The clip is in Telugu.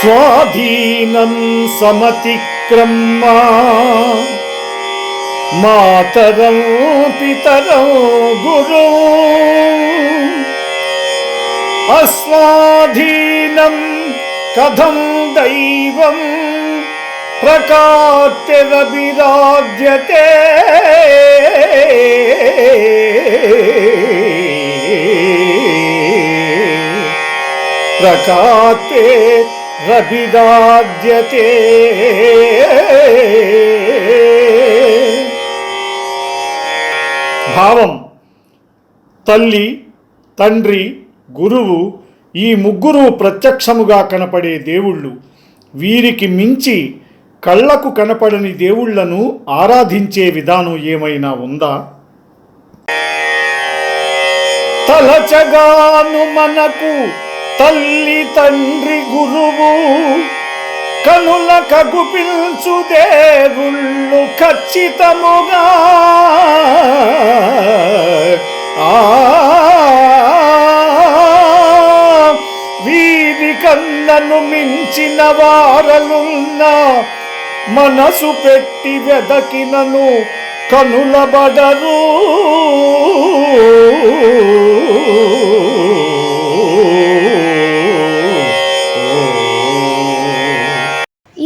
స్వాధీనం సమతిక్రమ్మా. మాతరం పితరం గురు. అస్వాధీనం కథం దైవం ప్రకార్తిరవిరాజ్యతే ప్రకాతే రభిదాద్యతే భావం తల్లి తండ్రి గురువు ఈ ముగ్గురు ప్రత్యక్షముగా కనపడే దేవుళ్ళు వీరికి మించి కళ్ళకు కనపడని దేవుళ్ళను ఆరాధించే విధానం ఏమైనా ఉందా? తలచగాను మనకు తల్లి తండ్రి గురువు కనుల కగుపించు దేవుళ్ళు ఖచ్చితముగా. ఆ వీరి కన్నను మించిన వారలున్నా మనసు పెట్టి వెదకినను కనులబడరు